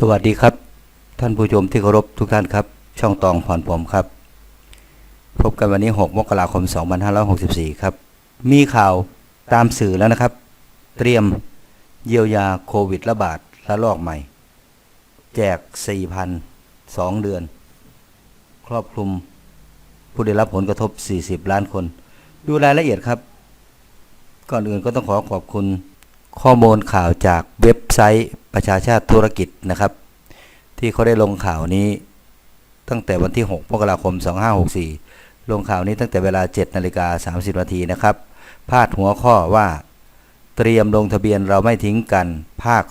สวัสดีครับ ท่านผู้ชมที่เคารพทุกท่านครับ ช่องตองผ่อนผมครับ พบกันวันนี้ 6 มกราคม 2564 ครับ มีข่าวตามสื่อแล้วนะครับ เตรียมเยียวยาโควิดระบาดระลอกใหม่ แจก 4,000 2 เดือน ครอบคลุมผู้ได้รับผลกระทบ 40 ล้านคน ดูรายละเอียดครับ ก่อนอื่นก็ต้องขอขอบคุณ ข้อมูลข่าวจากเว็บไซต์ประชาชาติธุรกิจนะครับ ที่เขาได้ลงข่าวนี้ ตั้งแต่วันที่ 6 มกราคม 2564 ลงข่าวนี้ตั้งแต่เวลา 7 นาฬิกา 30 นาทีนะครับ พาดหัวข้อว่า เตรียมลงทะเบียนเราไม่ทิ้งกันภาค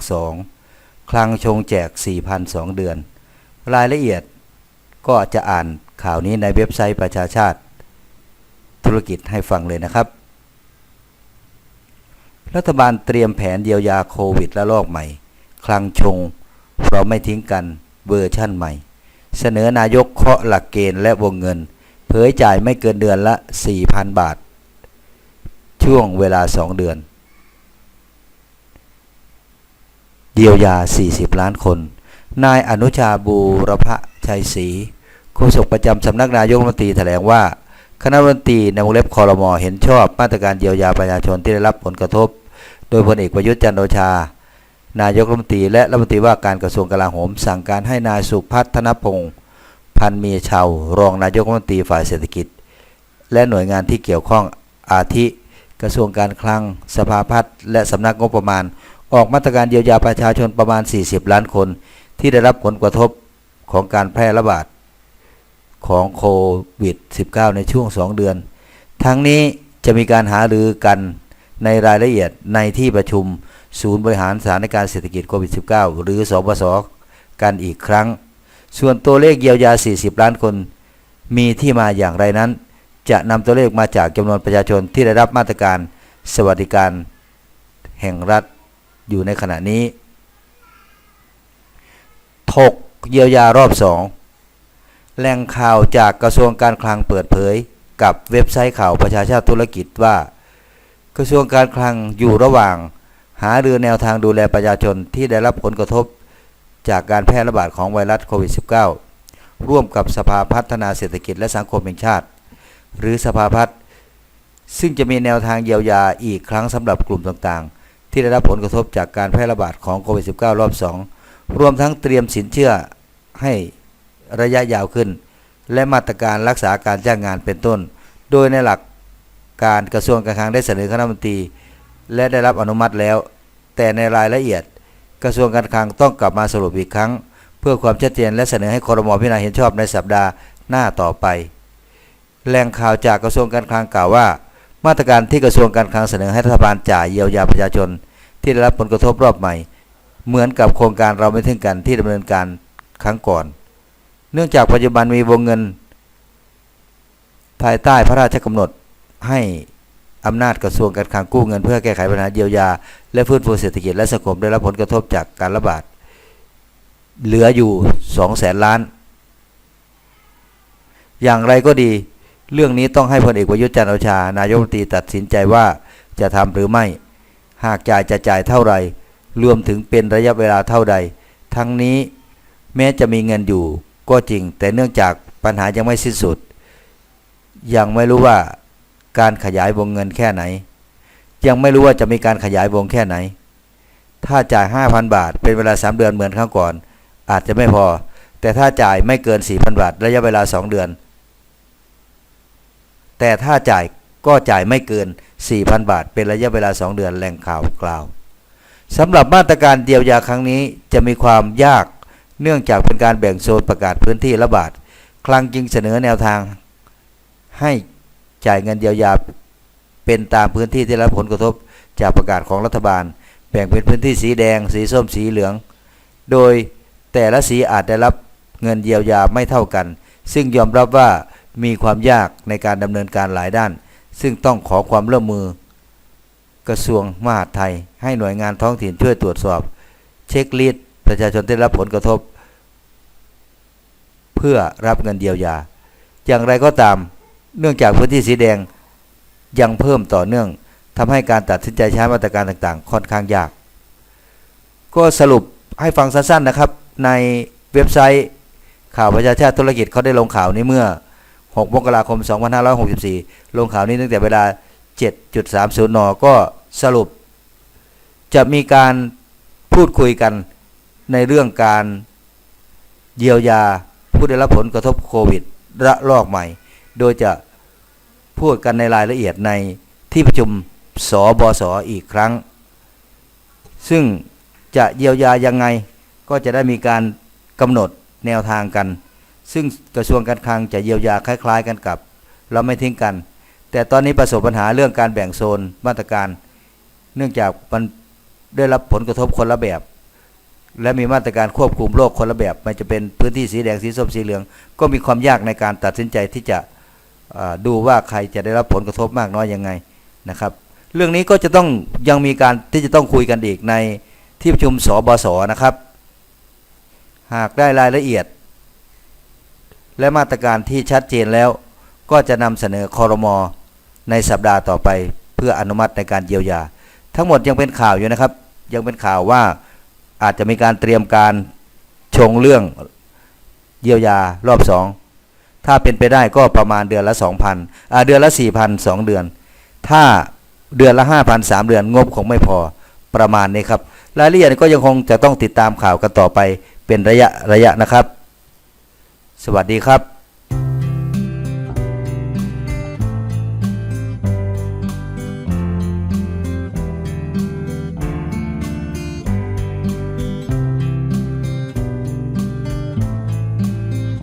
2 คลังชงแจก 4,002 เดือน รายละเอียดก็จะอ่านข่าวนี้ในเว็บไซต์ประชาชาติธุรกิจให้ฟังเลยนะครับ รัฐบาลเตรียมแผนเยียวยาโควิดระลอกใหม่ คลังชง เราไม่ทิ้งกันเวอร์ชั่นใหม่ เสนอนายกเคาะหลักเกณฑ์และวงเงิน เผยจ่ายไม่เกินเดือนละ 4,000 บาท ช่วงเวลา 2 เดือน เยียวยา 40 ล้านคน นายอนุชาบูรพชัยศรีโฆษกประจำสำนักนายกรัฐมนตรีแถลงว่าคณะรัฐมนตรีในวงเล็บคอรมอเห็นชอบมาตรการเยียวยาประชาชนที่ได้รับผลกระทบ ยพลเอกประยุทธ์จันทร์โอชา นายกรัฐมนตรีและรัฐมนตรีว่าการกระทรวงกลาโหม สั่งการให้นายสุพัฒนพงศ์พันมีชาวรองนายกรัฐมนตรีฝ่ายเศรษฐกิจ และหน่วยงานที่เกี่ยวข้องอาทิ กระทรวงการคลัง สภาพัฒน์และสำนักงบประมาณ ออกมาตรการเยียวยาประชาชนประมาณ 40 ล้านคน ที่ได้รับผลกระทบของการแพร่ระบาดของโควิด -19 ในช่วง 2 เดือน ทั้งนี้จะมีการหารือกัน ในรายละเอียดในที่ประชุม ศูนย์บริหารสถานการณ์เศรษฐกิจโควิด -19 หรือสบสกันอีกครั้ง ส่วนตัวเลขเยียวยา 40 ล้านคน มีที่มาอย่างไรนั้น จะนำตัวเลขมาจากจำนวนประชาชนที่ได้รับมาตรการสวัสดิการ แห่งรัฐอยู่ในขณะนี้ถกเยียวยารอบ 2แหล่งข่าวจากกระทรวงการคลังเปิดเผย กับเว็บไซต์ข่าวประชาชาติธุรกิจว่า กระทรวงการคลังอยู่ระหว่าง หาเรือแนวทางดูแลประชาชนที่ได้รับผลกระทบจากการแพร่ระบาดของไวรัสโควิด -19 ร่วมกับสภาพัฒนาเศรษฐกิจและสังคมแห่งชาติ หรือสภาพัฒน์ซึ่งจะมีแนวทางเยียวยาอีกครั้งสำหรับกลุ่มต่างๆ ที่ได้รับผลกระทบจากการแพร่ระบาดของโควิด -19 รอบ 2 รวมทั้งเตรียมสินเชื่อให้ระยะยาวขึ้น และมาตรการรักษาการจ้างงานเป็นต้น โดยในหลัก การกระทรวงการคลังได้เสนอคณะมนตรี และได้รับอนุมัติแล้ว แต่ในรายละเอียด กระทรวงการคลังต้องกลับมาสรุปอีกครั้ง เพื่อความชัดเจนและเสนอให้ครมพิจารณาเห็นชอบในสัปดาห์หน้าต่อไปแหล่งข่าวจากกระทรวงการคลังกล่าวว่า มาตรการที่กระทรวงการคลังเสนอให้รัฐบาลจ่ายเยียวยาประชาชน ที่ได้รับผลกระทบรอบใหม่ เหมือนกับโครงการเราไม่ทิ้งกันที่ดำเนินการครั้งก่อน เนื่องจากปัจจุบันมีวงเงิน ภายใต้พระราชกำหนด ให้อำนาจกระทรวงการคลังกู้เงินเพื่อแก้ไขปัญหาเยียวยา และฟื้นฟูเศรษฐกิจและสังคมได้รับผลกระทบจากการระบาด เหลืออยู่2แสนล้าน อย่างไรก็ดี เรื่องนี้ต้องให้พลเอกประยุทธ์จันทร์โอชา นายกรัฐมนตรีตัดสินใจว่าจะทำหรือไม่ หากจ่ายจะจ่ายเท่าไหร่รวมถึงเป็นระยะเวลาเท่าใด ทั้งนี้แม้จะมีเงินอยู่ก็จริง แต่เนื่องจากปัญหายังไม่สิ้นสุด ยังไม่รู้ว่า การขยายวงเงินแค่ไหน ยังไม่รู้ว่าจะมีการขยายวงแค่ไหน ถ้าจ่าย 5,000 บาท เป็นเวลา 3 เดือนเหมือนครั้งก่อน อาจจะไม่พอ แต่ถ้าจ่ายไม่เกิน 4,000 บาท ระยะเวลา 2 เดือน แต่ถ้าจ่ายก็จ่ายไม่เกิน 4,000 บาท เป็นระยะเวลา 2 เดือนแหล่งข่าวกล่าวสำหรับมาตรการเยียวยาครั้งนี้จะมีความยากเนื่องจากเป็นการแบ่งโซนประกาศพื้นที่ระบาด คลังจึงเสนอแนวทางให้ จ่ายเงินเยียวยาเป็นตามพื้นที่ที่รับผลกระทบจากประกาศของรัฐบาล แบ่งเป็นพื้นที่สีแดง สีส้มสีเหลือง โดยแต่ละสีอาจได้รับเงินเยียวยาไม่เท่ากัน ซึ่งยอมรับว่ามีความยากในการดำเนินการหลายด้าน ซึ่งต้องขอความร่วมมือ กระทรวงมหาดไทย ให้หน่วยงานท้องถิ่นช่วยตรวจสอบ เช็คลิสต์ประชาชนที่ได้รับผลกระทบ เพื่อรับเงินเยียวยา อย่างไรก็ตาม เนื่องจากพื้นที่สีแดงยังเพิ่มต่อเนื่องทำให้การตัดสินใจใช้มาตรการต่างๆ ค่อนข้างยาก ก็สรุปให้ฟังสั้นๆนะครับ ในเว็บไซต์ข่าวประชาชาติธุรกิจเขาได้ลงข่าวนี้เมื่อ 6 มกราคม 2564 ลงข่าวนี้ตั้งแต่เวลา 7.30 น ก็สรุป จะมีการพูดคุยกันในเรื่องการเยียวยาผู้ได้รับผลกระทบโควิดระลอกใหม่ โดยจะ พูดกันในรายละเอียดในที่ประชุมสบสออีกครั้ง ซึ่งจะเยียวยายังไงก็จะได้มีการกำหนดแนวทางกัน ซึ่งกระทรวงการคลังจะเยียวยาคล้าย ๆ กันกับ เราไม่ทิ้งกัน แต่ตอนนี้ประสบปัญหาเรื่องการแบ่งโซนมาตรการ เนื่องจากมันได้รับผลกระทบคนละแบบ และมีมาตรการควบคุมโรคคนละแบบ มันจะเป็นพื้นที่สีแดงสีส้มสีเหลือง ก็มีความยากในการตัดสินใจที่จะ ดูว่าใครจะได้รับผลกระทบมากน้อยยังไงนะครับ เรื่องนี้ก็จะต้องยังมีการที่จะต้องคุยกันอีกในที่ประชุมสบสนะครับ หากได้รายละเอียด และมาตรการที่ชัดเจนแล้ว ก็จะนำเสนอคอรมอในสัปดาห์ต่อไป เพื่ออนุมัติในการเยียวยา ทั้งหมดยังเป็นข่าวอยู่นะครับ ยังเป็นข่าวว่าอาจจะมีการเตรียมการชงเรื่องเยียวยารอบสอง ถ้าเป็นไปได้ก็ประมาณเดือนละ 2,000อ่าเดือนละ 4,000 2 เดือน ถ้าเดือนละ 5,000 3 เดือนงบคงไม่พอประมาณนี้ครับ รายละเอียดก็ยังคงจะต้องติดตามข่าวกันต่อไปเป็นระยะระยะนะครับ สวัสดีครับ